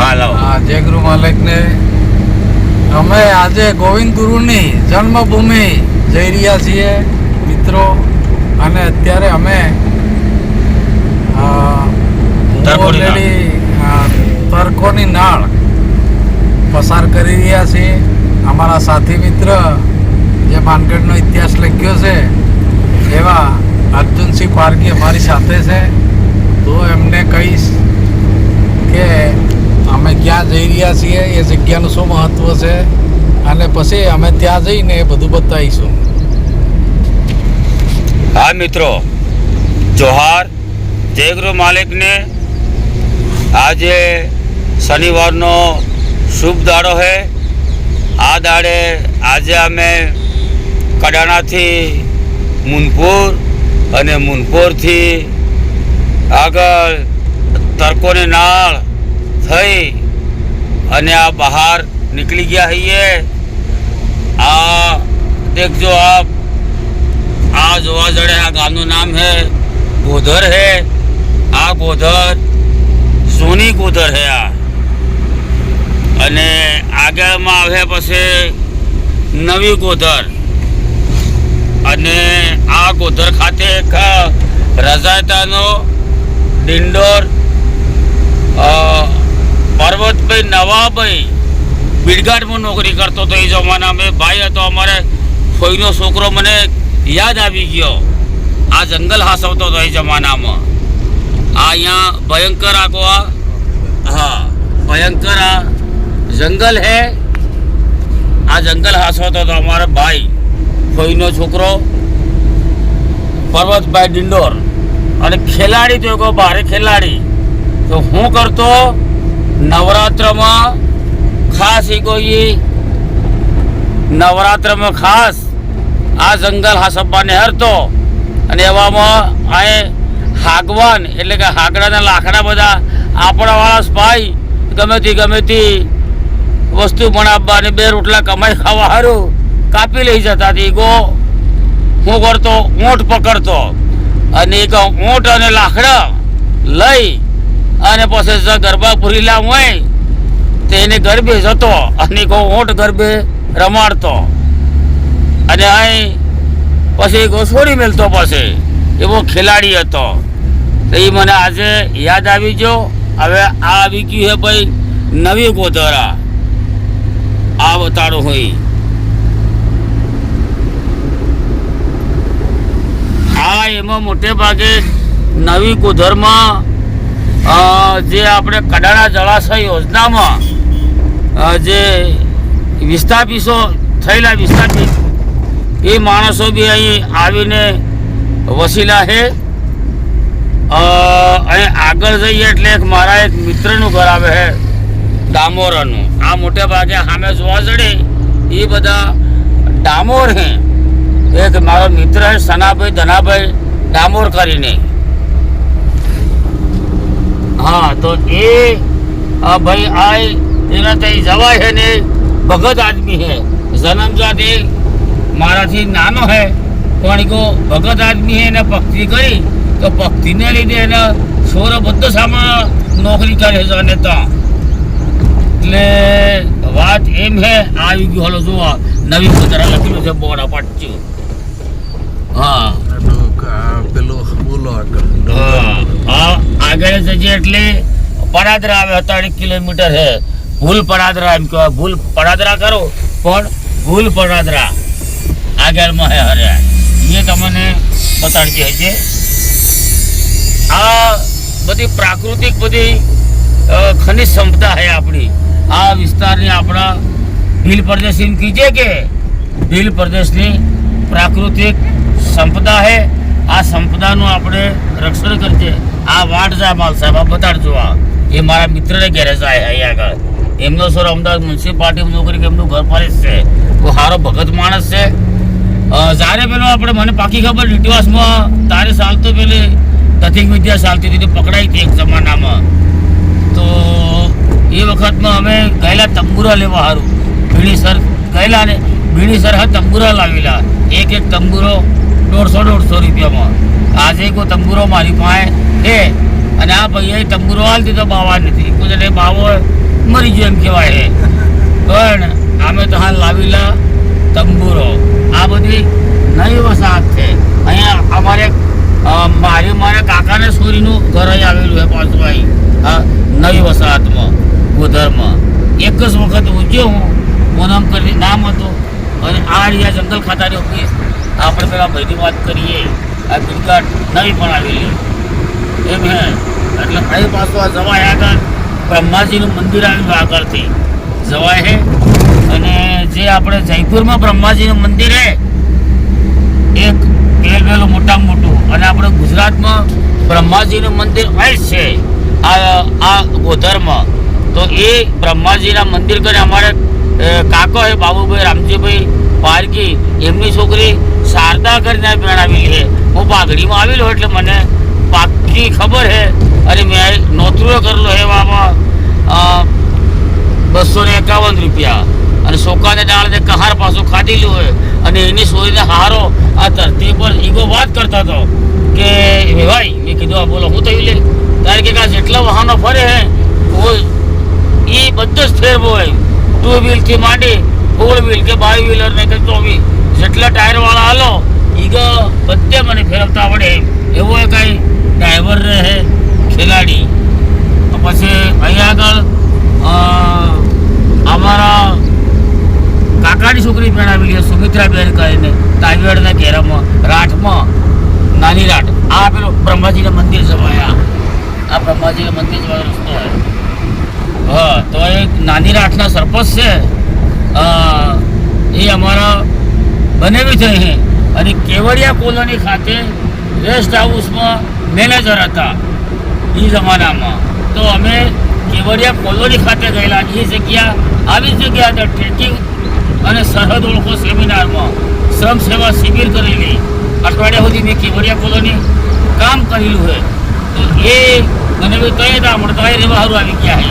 હા લાવો. હા જય ગુરુ માલિકને અમે આજે ગોવિંદ ગુરુની જન્મભૂમિ જઈ રહ્યા છીએ મિત્રો. અને અત્યારે અમે તરકોની નાળ. પસાર કરી રહ્યા છીએ. અમારા સાથી મિત્ર જે માનગઢનો ઇતિહાસ લખ્યો છે એવા અર્જુનસિંહ પારકી અમારી સાથે છે. તો એમને કહીશ કે અમે ક્યાં જઈ રહ્યા છીએ એ જગ્યાનું શું મહત્વ છે? અને પછી અમે ત્યાં જઈને એ બધું બતાવીશું. હા, મિત્રો. જોહાર જય ગુરુ માલિકને આજે શનિવારનો શુભ દાડો છે આ દાડે આજે અમે કડાણાથી મુનપુર અને મુનપુરથી આગળ તરકોની નાળ થઈ અને આ બહાર નીકળી ગયા હૈયે આ દેખજો આપ આ જોવા જડે, આ ગામનું નામ હે, ગોધર હે. આ ગોધર, સોની ગોધર હે આ. અને આગળમાં આવે પછી નવી ગોધર. અને આ ગોધર ખાતે એક રજાયતાનો ડિંડોર પર્વતભાઈ નવાભાઈ બિડગાડમાં નોકરી કરતો હતો એ જમાનામાં. ભાઈ હતો અમારે ફોઈનો છોકરો મને યાદ આવી ગયો. આ જંગલ હાસવતો હતો એ જમાનામાં. આ અહીંયા ભયંકર આખો આ હા, ભયંકર આ જંગલ હે. આ જંગલ હાસવતો હતો અમારો ભાઈ, ફોઈનો છોકરો, પર્વતભાઈ ડિંડોર. અને ખેલાડી તો ભારે ખેલાડી. તો હું કરતો નવરાત્રમાં ખાસ એ કોઈ નવરાત્રમાં ખાસ આ જંગલ હાસપ્પાને હરતો અને એવામાં આ હાગવાન એટલે કે હાકડાના લાકડા બધા આપણાવાળા ભાઈ ગમે તે ગમે તે વસ્તુ બનાવવા અને બે રોટલા કમાઈ ખાવા સારું કાપી લઈ જતા હતી ગો હું કરતો, ઊંટ પકડતો અને એક ઊંટ અને લાકડા લઈ અને પછી ગરબા પૂરીલા હોય તેને ગરબે જતો અને કો ઓટ ગરબે રમાડતો. અને અહીં પછી ઘોસોડી મેલતો પછી, એવો ખેલાડી હતો. તો એ મને આજે યાદ આવી ગયો. હવે આ આવી ગયું છે ભાઈ નવી ગોધરા. આ બતાડો હોય આ એમાં મોટે ભાગે નવી ગોધરમાં જે આપણે કડાણા જળાશય યોજનામાં જે વિસ્થાપિતો થયેલા વિસ્થાપિત એ માણસો બી અહીં આવીને વસીલા છે. અહીં આગળ જઈએ એટલે એક મારા એક મિત્રનું ઘર આવે છે, ડામોરનું. આ મોટે ભાગે સામે જોવા જડે, એ બધા ડામોર હે એક મારો મિત્ર છે, સનાભાઈ ધનાભાઈ ડામોર કરીને. હા તો એ ભાઈ આ એના ત્યાં જવાય હે ને ભગત આદમી હે. જન્મજાત એ મારાથી નાનો હે પણ કો ભગત આદમી હે એને ભક્તિ કરી તો ભક્તિને લીધે એને છોરો બધો સામા નોકરી કરે છે અને ત્યાં. એટલે વાત એમ હે આવી ગયું. હલો જોવા નવી કચરા લખેલું છે બોર્ડ અપાટ્યું હા. પેલું બોલો આગળ જજે એટલે પડાદરા આવે ત્રણ કિલોમીટર છે ભૂલ પડાદરા એમ કહેવાય. ભૂલ પરાદરા કરો, પણ ભૂલ પરાદરા આગળમાં હે હરે. એ તમને બતાડજે છે આ બધી પ્રાકૃતિક બધી ખનિજ સંપદા છે આપણી. આ વિસ્તારની આપણા ભીલ પ્રદેશ એમ કીજે કે ભીલ પ્રદેશની પ્રાકૃતિક સંપદા છે આ સંપદાનું આપણે રક્ષણ કરજે. આ વાટ જાય માલ સાહેબ, આ બતાડજો આ એ મારા મિત્રને ઘેરે જાય અહીંયા આગળ. એમનો સર અમદાવાદ મ્યુનિસિપાલિટીમાં નોકરી કે એમનું ઘર પાલિશ છે. બહુ સારો ભગત માણસ છે. જ્યારે પેલો આપણે મને પાકી ખબર ઇતિહાસમાં તારે ચાલતો પેલી કથિક વિદ્યા ચાલતી હતી પકડાઈ હતી એક જમાનામાં. તો એ વખતમાં અમે ગયેલા તંબુરા લેવા સારું ભીણીસર ગયેલા ને, ભીણીસર હા તંબુરા લાવેલા. એક એક તંબુરો દોઢસો દોઢસો રૂપિયામાં. આજે કોઈ તંબુરો મારી પાસે છે. અને આ ભાઈએ તંબુરો હાલ દીધો બાવા નથી. કોઈ બાવો મરી ગયો એમ કહેવાય છે. પણ અમે તો હાલ લાવેલા તંબુરો. આ બધી નવી વસાહત છે. અહીંયા અમારે મારી, મારા કાકાને સોરીનું ઘર અહીં આવેલું છે પાછું હા નવી વસાહતમાં, ગોધરમાં. એક જ વખત ઉજ્યો હું. મોનમ કરી નામ હતું. અને આ રહ્યા જંગલ ખાતાની ઓફિસ આપણે પેલા ભાઈની વાત કરીએ, આ ગુજગાટ નવી પણ આવેલી. એમ હે. એટલે અહીં પાછું આ જવાય આગળ બ્રહ્માજીનું મંદિર આવ્યું આગળથી જવાય હે. અને જે આપણે જયપુરમાં બ્રહ્માજીનું મંદિર હે, એક પેલ પેલું મોટામાં મોટું. અને આપણે ગુજરાતમાં બ્રહ્માજીનું મંદિર અહીં છે, આ આ ગોધરમાં. તો એ બ્રહ્માજીના મંદિર કરીને અમારે કાકો હે, બાબુભાઈ રામજીભાઈ પારકી, એમની છોકરી શારદા કરીને પરણાવેલી છે હું પાઘડીમાં આવેલો એટલે મને પાકી ખબર છે અને મેં નોતરો કરેલો હે એવામાં બસો ને એકાવન રૂપિયા. અને સોકાને દાળને કહાર પાછું ખાધેલું હોય અને એની સોરીને હારો આ ધરતી પર ઈગો વાત કરતા હતો કે, "હે ભાઈ, મેં કીધું, આ બોલો, હું થયું લે તારે કે જેટલા વાહનો ફરે હે એ બધો જ ફેરવો હોય ટુ વ્હીલથી માંડી ફોર વ્હીલ કે બાય વ્હીલર ને કે ચોવીસ, જેટલા ટાયર વાળા હાલો ઈગો બધે મને ફેરવતા આવડે એવો એ કાંઈ ડ્રાઈવર રહે ખેલાડી. પછી અહીંયા આગળ અમારા કાકાની છોકરી પરણાવેલી છે, સુમિત્રાબેન કરીને તાજવેડના ઘેરામાં, રાઠમાં, નાની રાઠ. આ પેલું બ્રહ્માજીના મંદિર જવાયા આ. બ્રહ્માજીના મંદિર જવાનો રસ્તો છે હા, તો એક નાની રાઠના સરપંચ છે. એ અમારા બનેવી થઈ અહીં. અને કેવડિયા કોલોની ખાતે રેસ્ટ હાઉસમાં મેનેજર હતા એ જમાનામાં. તો અમે કેવડિયા કોલોની ખાતે ગયેલા. એ જગ્યા આવી જગ્યા હતા ટ્રેકિંગ અને સરહદ ઓળખો સેમિનારમાં શ્રમ સેવા શિબિર કરેલી. અઠવાડિયા સુધી મેં કેવડિયા કોલોની કામ કરેલું છે. તો એ મને તય હતા મળતા એ રહેવા સારું આવી ગયા છે.